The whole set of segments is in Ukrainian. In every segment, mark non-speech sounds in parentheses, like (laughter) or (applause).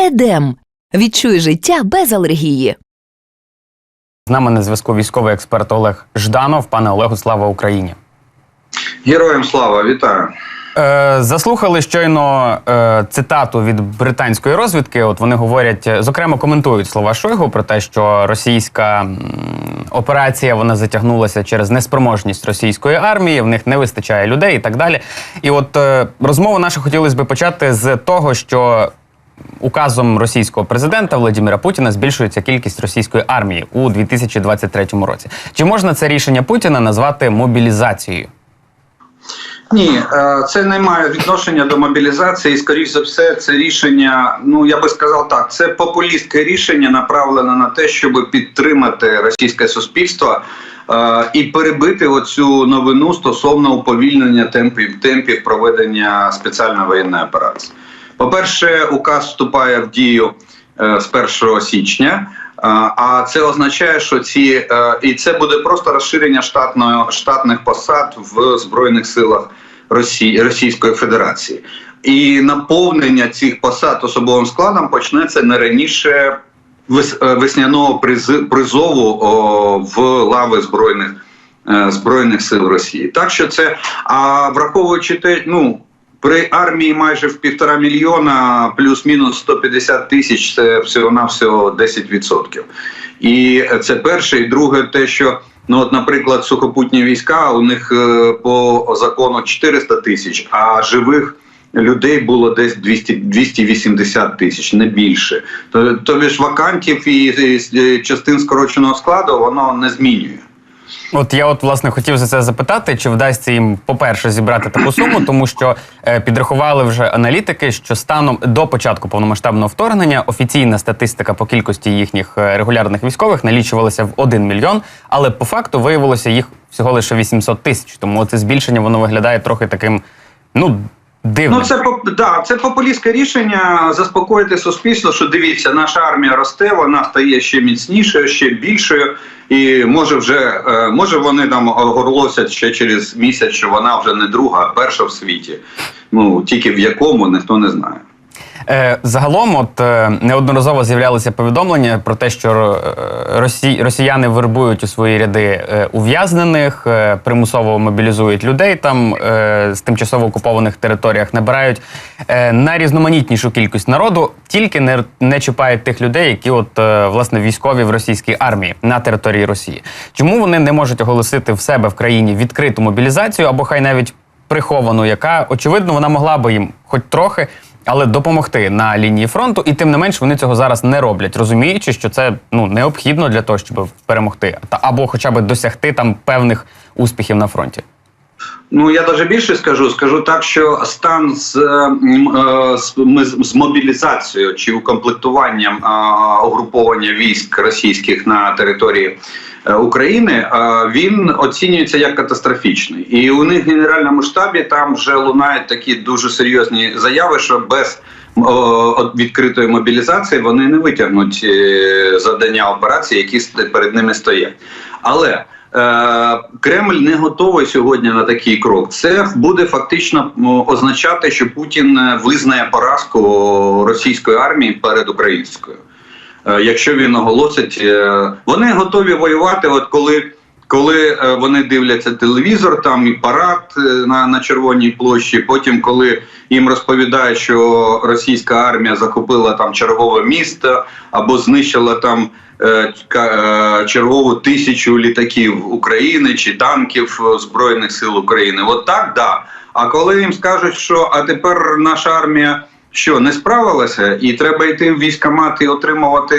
Едем. Відчуй життя без алергії. З нами на зв'язку військовий експерт Олег Жданов. Пане Олегу, слава Україні. Героям слава, вітаю. Е, заслухали щойно е, цитату від британської розвідки. От вони говорять, е, зокрема, коментують слова Шойгу про те, що російська м, операція вона затягнулася через неспроможність російської армії, в них не вистачає людей і так далі. І от е, розмову нашу хотілося би почати з того, що указом російського президента Владимира Путіна збільшується кількість російської армії у 2023 році. Чи можна це рішення Путіна назвати мобілізацією? Ні, е, це не має відношення до мобілізації. Скоріш за все, це рішення. Ну я би сказав так, це популістське рішення, направлене на те, щоб підтримати російське суспільство е, і перебити оцю новину стосовно уповільнення темпів темпів проведення спеціальної воєнної операції. По-перше, указ вступає в дію е, з 1 січня. Е, А це означає, що ці е, і це буде просто розширення штатної штатних посад в збройних силах Росії Російської Федерації, і наповнення цих посад особовим складом почнеться не раніше вес- весняного призову в лави збройних збройних сил Росії. Так що це а враховуючи те, ну. При армії майже в півтора мільйона плюс-мінус 150 тисяч це всього навсього 10%. І це перше. І друге, те, що ну от, наприклад, сухопутні війська у них е, по закону 400 тисяч, а живих людей було десь 200, 280 тисяч, не більше. То- Тобі ж вакантів і частин скороченого складу воно не змінює. От я от власне хотів за це запитати, чи вдасться їм, по-перше, зібрати таку суму, тому що е, підрахували вже аналітики, що станом до початку повномасштабного вторгнення офіційна статистика по кількості їхніх е, регулярних військових налічувалася в 1 мільйон, але по факту виявилося їх всього лише 800 тисяч. Тому це збільшення воно виглядає трохи таким, ну. Дивним. Ну, це да, це популістське рішення заспокоїти суспільство, що дивіться, наша армія росте, вона стає ще міцнішою, ще більшою, і може вже е, може вони там оголосять ще через місяць, що вона вже не друга, а перша в світі. Ну тільки в якому ніхто не знає. Е, загалом, от е, неодноразово з'являлися повідомлення про те, що е, росі... росіяни вербують у свої ряди е, ув'язнених, примусово мобілізують людей там е, з тимчасово окупованих територіях, набирають е, найрізноманітнішу кількість народу, тільки не, не чіпають тих людей, які от власне військові в російській армії на території Росії. Чому вони не можуть оголосити в себе в країні відкриту мобілізацію або хай навіть приховану, яка очевидно вона могла би їм хоч трохи. Але допомогти на лінії фронту, і тим не менш вони цього зараз не роблять, розуміючи, що це ну необхідно для того, щоб перемогти, та або хоча б досягти там певних успіхів на фронті. Ну я навіть більше скажу. Скажу так, що стан з, е, е, з, з мобілізацією чи укомплектуванням е, угруповання військ російських на території України він оцінюється як катастрофічний. І у них в генеральному штабі там вже лунають такі дуже серйозні заяви, що без відкритої мобілізації вони не витягнуть завдання операції, які перед ними стоять. Але Кремль не готовий сьогодні на такий крок. Це буде фактично означати, що Путін е, визнає поразку російської армії перед українською. Е, Якщо він оголосить, е, вони готові воювати. От коли, коли е, вони дивляться телевізор, там і парад е, на, на червоній площі. Потім, коли їм розповідають, що російська армія захопила там чергове місто або знищила там е, е, чергову тисячу літаків України чи танків е, збройних сил України. От так, да. А коли їм скажуть, що а тепер наша армія. Що не справилася, і треба йти в військкомат і отримувати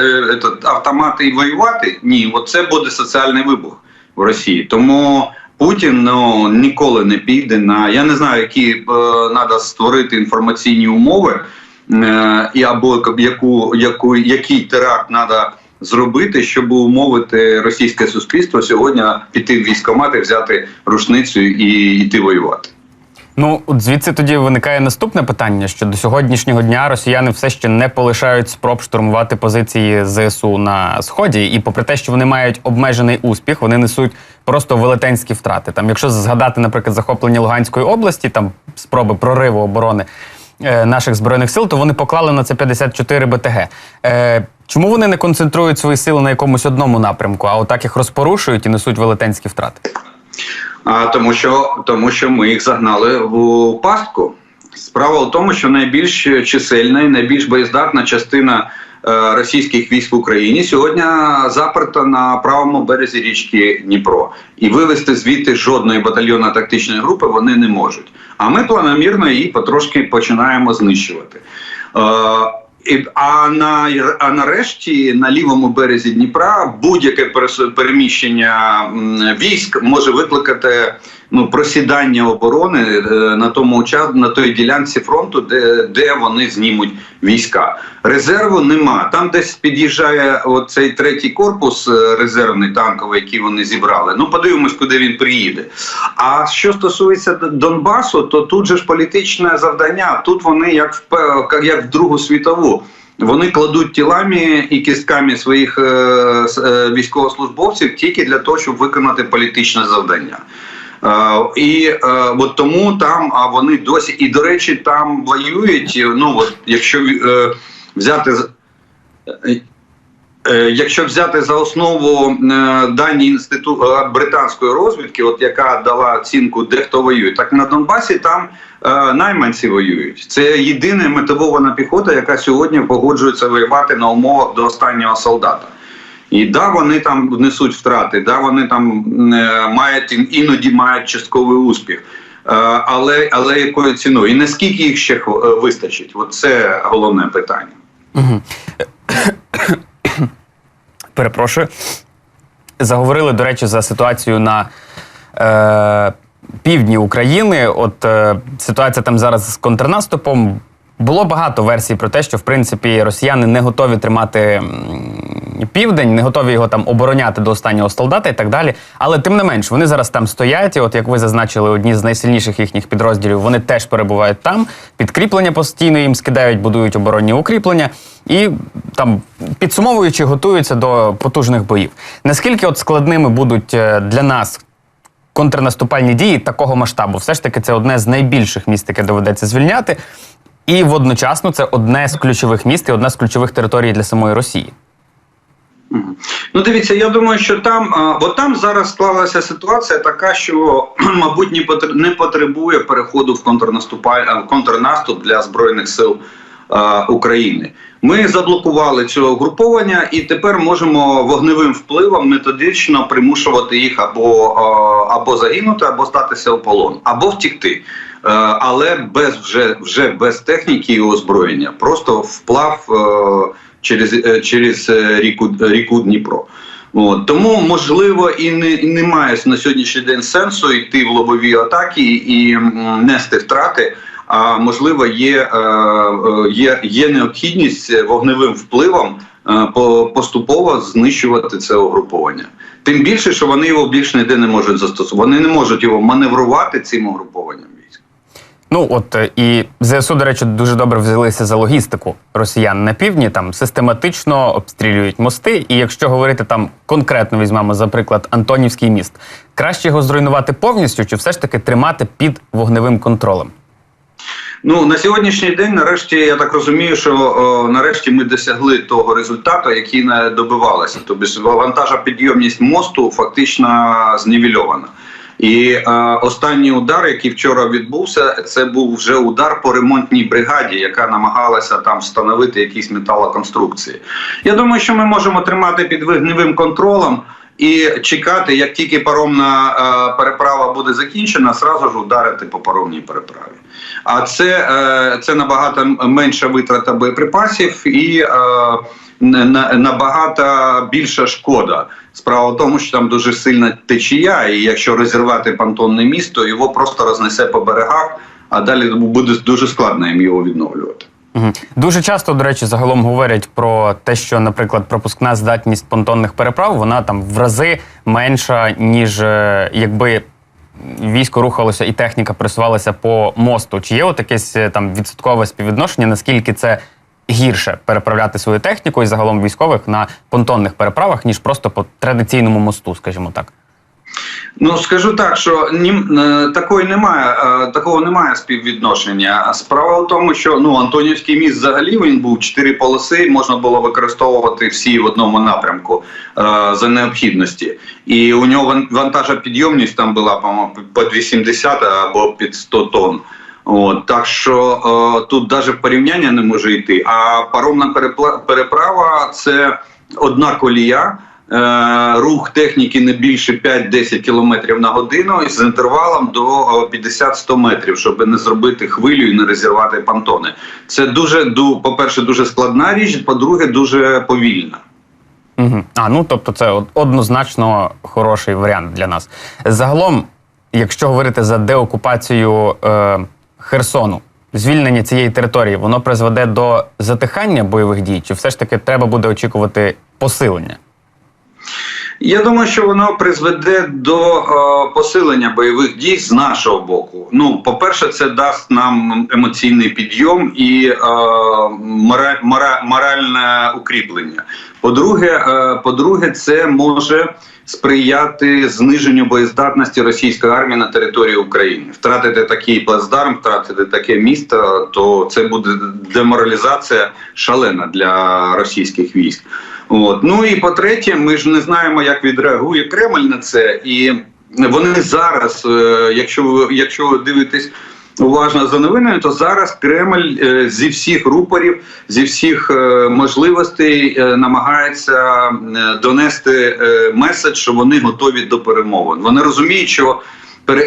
е, автомати і воювати? Ні, от це буде соціальний вибух в Росії. Тому Путін ну ніколи не піде на я не знаю, які треба створити інформаційні умови, е, і або яку, яку який теракт треба зробити, щоб умовити російське суспільство сьогодні піти в військкомат і взяти рушницю і йти воювати. Ну, от звідси тоді виникає наступне питання: що до сьогоднішнього дня росіяни все ще не полишають спроб штурмувати позиції ЗСУ на сході, і попри те, що вони мають обмежений успіх, вони несуть просто велетенські втрати. Там, якщо згадати, наприклад, захоплення Луганської області, там спроби прориву оборони. Е, наших збройних сил, то вони поклали на це 54 БТГ. Е, чому вони не концентрують свої сили на якомусь одному напрямку, а отак їх розпорушують і несуть велетенські втрати? А тому, що тому, що ми їх загнали в пастку. Справа в тому, що найбільш чисельна і найбільш боєздатна частина російських військ в Україні сьогодні заперта на правому березі річки Дніпро, і вивести звідти жодної батальйонно-тактичної групи вони не можуть. А ми планомірно її потрошки починаємо знищувати. Е, А на а нарешті на лівому березі Дніпра будь-яке переміщення військ може викликати ну просідання оборони е, на тому уча- на той ділянці фронту, де, де вони знімуть війська. Резерву нема. Там десь під'їжджає оцей третій корпус е, резервний танковий, який вони зібрали. Ну подивимось, куди він приїде. А що стосується Донбасу, то тут же ж політичне завдання. Тут вони як в як в Другу світову. Вони кладуть тілами і кістками своїх е, е, військовослужбовців тільки для того, щоб виконати політичне завдання. Е, і е, от тому там а вони досі і до речі, там воюють. Ну от якщо е, взяти е, Е, Якщо взяти за основу е, дані інституту е, британської розвідки, от яка дала оцінку, де хто воює, так на Донбасі там е, найманці воюють. Це єдина мотивована піхота, яка сьогодні погоджується воювати на умовах до останнього солдата. І да, вони там несуть втрати, да, вони там е, мають іноді мають частковий успіх. Е, але, але якою ціною? І наскільки їх ще е, вистачить? От це головне питання. Перепрошую. Заговорили, до речі, за ситуацію на е, півдні України. От е, ситуація там зараз з контрнаступом. Було багато версій про те, що в принципі росіяни не готові тримати південь, не готові його там обороняти до останнього солдата і так далі. Але тим не менш, вони зараз там стоять. І от як ви зазначили, одні з найсильніших їхніх підрозділів, вони теж перебувають там. Підкріплення постійно їм скидають, будують оборонні укріплення і там підсумовуючи, готуються до потужних боїв. Наскільки от складними будуть е, для нас контрнаступальні дії такого масштабу? Все ж таки, це одне з найбільших міст, яке доведеться звільняти. І водночасно це одне з ключових міст і одна з ключових територій для самої Росії. Ну, дивіться, я думаю, що там, бо там зараз склалася ситуація така, що, (clears throat) мабуть, не потр- потребує переходу в контрнаступ для збройних сил України. Ми заблокували цього угруповання і тепер можемо вогневим впливом методично примушувати їх або, або загинути, або статися у полон, або втікти. Е, Але без вже, вже без техніки і озброєння, просто вплав е, через, е, через ріку, ріку Дніпро. От. Тому, можливо, і не і немає на сьогоднішній день сенсу йти в лобові атаки і нести втрати. А можливо, є, є, є необхідність вогневим впливом поступово знищувати це угруповання. Тим більше, що вони його більш ніде не можуть застосувати. Вони не можуть його маневрувати цим угрупованням. Ну от е, і ЗСУ, до речі, дуже добре взялися за логістику росіян на півдні. Там систематично обстрілюють мости. І якщо говорити там конкретно візьмемо, за приклад, Антонівський міст, краще його зруйнувати повністю, чи все ж таки тримати під вогневим контролем? Ну на сьогоднішній день, нарешті, я так розумію, що о, нарешті ми досягли того результату, який не добивалися. Тобто вантажопідйомність мосту фактично знівельована. І е, останній удар, який вчора відбувся, це був вже удар по ремонтній бригаді, яка намагалася там встановити якісь металоконструкції. Я думаю, що ми можемо тримати під вогневим контролем і чекати, як тільки паромна е, переправа буде закінчена, зразу ж ударити по паромній переправі. А це, е, це набагато менша витрата боєприпасів і е, набагато більша шкода. Справа в тому, що там дуже сильна течія, і якщо розірвати понтонне місто, його просто рознесе по берегах, а далі буде дуже складно їм його відновлювати. Дуже часто, до речі, загалом говорять про те, що, наприклад, пропускна здатність понтонних переправ вона там в рази менша, ніж е, якби військо рухалося і техніка пересувалася по мосту. Чи є от якесь е, там відсоткове співвідношення, наскільки це гірше переправляти свою техніку і загалом військових на понтонних переправах, ніж просто по традиційному мосту, скажімо так? Ну скажу так, що ні, е, такої немає, е, такого немає співвідношення. Справа в тому, що ну Антонівський міст взагалі він був чотири полоси, можна було використовувати всі в одному напрямку е, за необхідності. І у нього ван- вантажопідйомність там була, по-моєму, під 80 або під 100 тонн. От, так що е, тут навіть порівняння не може йти. А паромна переправа це одна колія. Е, рух техніки не більше 5-10 км на годину з інтервалом до е, 50-100 метрів, щоб не зробити хвилю і не розірвати понтони. Це дуже ду- по-перше, дуже складна річ, по-друге, дуже повільна. Угу. А ну тобто, це однозначно хороший варіант для нас. Загалом, якщо говорити за деокупацію е, Херсону, звільнення цієї території, воно призведе до затихання бойових дій, чи все ж таки треба буде очікувати посилення? Я думаю, що воно призведе до е, посилення бойових дій з нашого боку. Ну, по-перше, це дасть нам емоційний підйом і е, мора, мора, моральне укріплення. По-друге, е, по-друге, це може сприяти зниженню боєздатності російської армії на території України. Втратити такий плацдарм, втратити таке місто, то це буде деморалізація шалена для російських військ. От. Ну і по-третє, ми ж не знаємо, як відреагує Кремль на це. І вони зараз, е, якщо ви, якщо ви дивитесь уважно за новинами, то зараз Кремль е, зі всіх рупорів, зі всіх е, можливостей намагається донести меседж, що вони готові до перемовин. Вони розуміють, що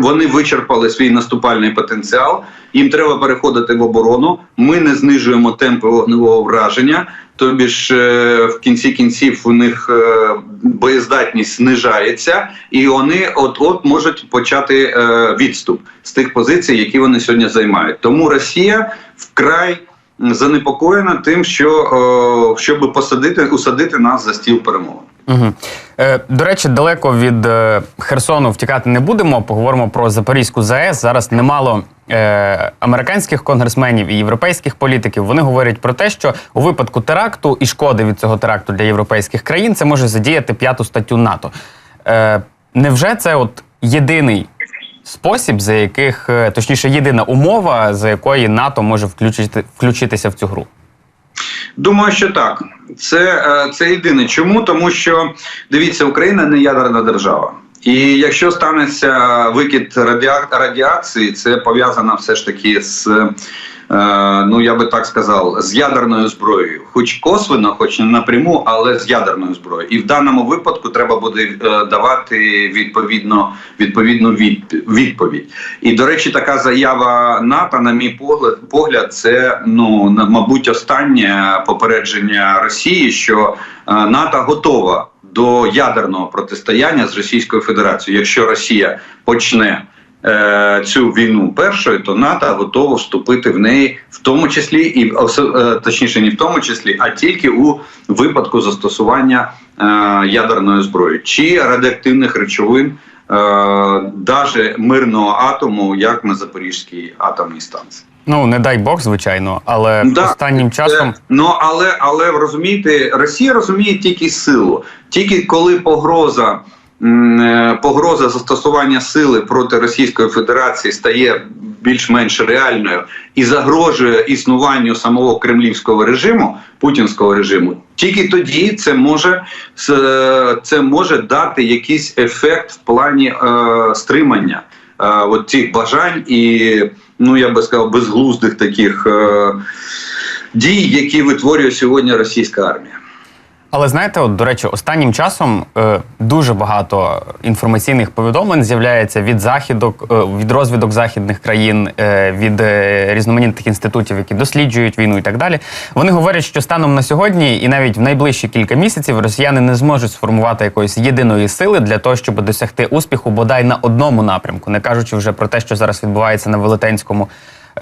вони вичерпали свій наступальний потенціал. Їм треба переходити в оборону. Ми не знижуємо темпи вогневого враження. Тобі ж е, в кінці кінців у них е, боєздатність знижається, і вони от-от можуть почати е, відступ з тих позицій, які вони сьогодні займають. Тому Росія вкрай занепокоєна тим, що щоб посадити усадити нас за стіл перемовин. Угу. Е, до речі, далеко від е, Херсону втікати не будемо. Поговоримо про Запорізьку ЗАЕС. Зараз немало е, американських конгресменів і європейських політиків. Вони говорять про те, що у випадку теракту і шкоди від цього теракту для європейських країн це може задіяти п'яту статтю НАТО. Е, невже це от єдиний спосіб, за яких, е, точніше, єдина умова, за якої НАТО може включити, включитися в цю гру? Думаю, що так. Це, е, це єдине. Чому? Тому що дивіться, Україна не ядерна держава. І якщо станеться викид радіа... радіації, це пов'язано все ж таки з, ну я би так сказав, з ядерною зброєю, хоч косвенно, хоч не напряму, але з ядерною зброєю. І в даному випадку треба буде е, давати відповідно відповідну від- відповідь. І до речі, така заява НАТО, на мій погляд, погляд, це ну мабуть останнє попередження Росії, що е, НАТО готова до ядерного протистояння з Російською Федерацією. Якщо Росія почне е, цю війну першою, то НАТО готово вступити в неї, в тому числі і е, точніше, не в тому числі, а тільки у випадку застосування е, ядерної зброї чи радіоактивних речовин. Навіть мирного атому, як на Запорізькій атомній станції. Ну не дай Бог, звичайно, але Да, останнім часом. Ну але але розумієте, Росія розуміє тільки силу, тільки коли погроза. Е, Погроза застосування сили проти Російської Федерації стає більш-менш реальною і загрожує існуванню самого кремлівського режиму, путінського режиму. Тільки тоді це може це- це може дати якийсь ефект в плані е, стримання е, от цих бажань і ну я би сказав безглуздих таких е, дій, які витворює сьогодні російська армія. Але знаєте, от до речі, останнім часом е, дуже багато інформаційних повідомлень з'являється від західок, е, від розвідок західних країн, е, від е, різноманітних інститутів, які досліджують війну і так далі. Вони говорять, що станом на сьогодні і навіть в найближчі кілька місяців росіяни не зможуть сформувати якоїсь єдиної сили для того, щоб досягти успіху бодай на одному напрямку, не кажучи вже про те, що зараз відбувається на велетенському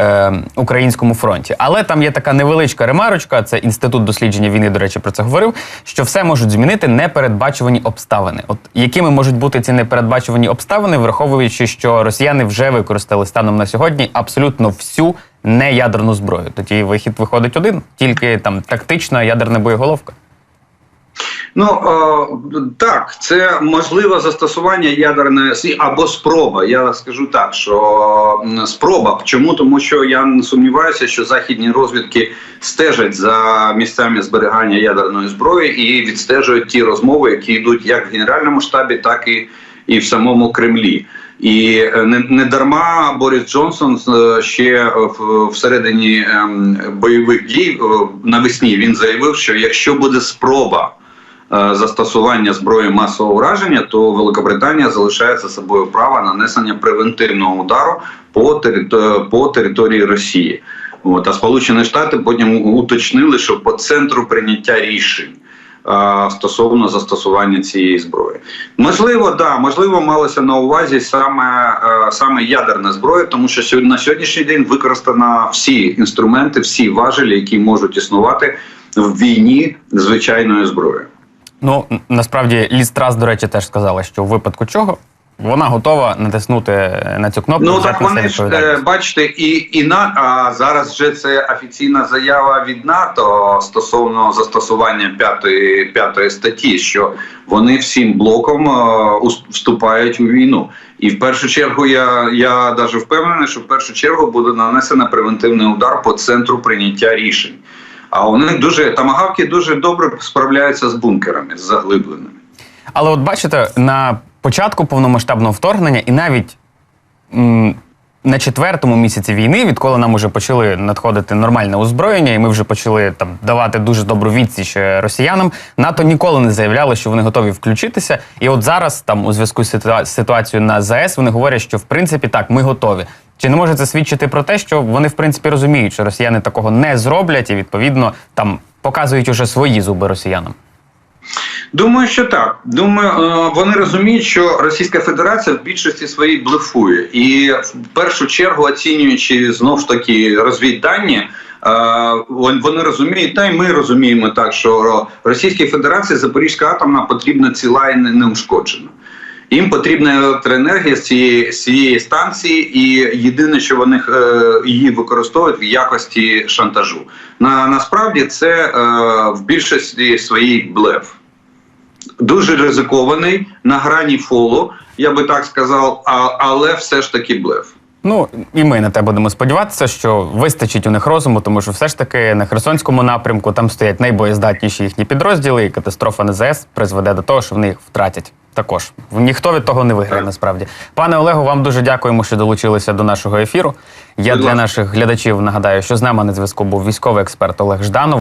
е, українському фронті. Але там є така невеличка ремарочка. Це інститут дослідження війни, до речі, про це говорив. Що все можуть змінити непередбачувані обставини. От якими можуть бути ці непередбачувані обставини, враховуючи, що росіяни вже використали станом на сьогодні абсолютно всю неядерну зброю. Тоді вихід виходить один, тільки там тактична ядерна боєголовка. Ну е, так, це можливе застосування ядерної сі- або спроба. Я скажу так, що спроба. Чому? Тому що я не сумніваюся, що західні розвідки стежать за місцями зберігання ядерної зброї і відстежують ті розмови, які йдуть як в генеральному штабі, так і, і в самому Кремлі. І е, не, не дарма Борис Джонсон е, ще в, всередині ем, бойових дій навесні він заявив, що якщо буде спроба застосування зброї масового ураження, то Великобританія залишає за собою право нанесення превентивного удару по, терито- по території Росії. От, а Сполучені Штати потім уточнили, що по центру прийняття рішень е, стосовно застосування цієї зброї. Можливо, да, можливо, малося на увазі саме, е, саме ядерна зброя, тому що сьогодні на сьогоднішній день використано всі інструменти, всі важелі, які можуть існувати в війні звичайною зброєю. Ну насправді Ліз Трас, до речі, теж сказала, що в випадку чого вона готова натиснути на цю кнопку. Ну так вони ж е, бачите, і, і на а зараз вже це офіційна заява від НАТО стосовно застосування п'ятої п'ятої статті, що вони всім блоком е, ус- вступають у війну. І в першу чергу я, я даже впевнений, що в першу чергу буде нанесено превентивний удар по центру прийняття рішень. А вони дуже тамагавки дуже добре справляються з бункерами, з заглибленими. Але от бачите, на початку повномасштабного вторгнення і навіть м, на четвертому місяці війни, відколи нам уже почали надходити нормальне озброєння, і ми вже почали там давати дуже добру відсіч е, росіянам, НАТО ніколи не заявляло, що вони готові включитися. І от зараз, там, у зв'язку з ситуацією на ЗАЕС, вони говорять, що в принципі так, ми готові. Чи не може це свідчити про те, що вони в принципі розуміють, що росіяни такого не зроблять, і відповідно там показують уже свої зуби росіянам? Думаю, що так. Думаю, е, вони розуміють, що Російська Федерація в більшості своїй блефує, і в першу чергу оцінюючи знов ж таки розвіддані. е, Вони розуміють, та й ми розуміємо так, що Російській Федерації Запорізька атомна потрібна ціла і не- неушкоджена. Їм потрібна електроенергія з цієї, з цієї станції, і єдине, що вони е, її використовують в якості шантажу. На, насправді це е, в більшості своїй блеф дуже ризикований, на грані фолу, я би так сказав, а, але все ж таки блеф. Ну і ми на те будемо сподіватися, що вистачить у них розуму, тому що все ж таки на Херсонському напрямку там стоять найбоєздатніші їхні підрозділи, і катастрофа на ЗС призведе до того, що вони їх втратять. Також ніхто від того не виграє. Так. Насправді, пане Олегу, вам дуже дякуємо, що долучилися до нашого ефіру. Я Будь для ласка. наших глядачів нагадаю, що з нами на зв'язку був військовий експерт Олег Жданов.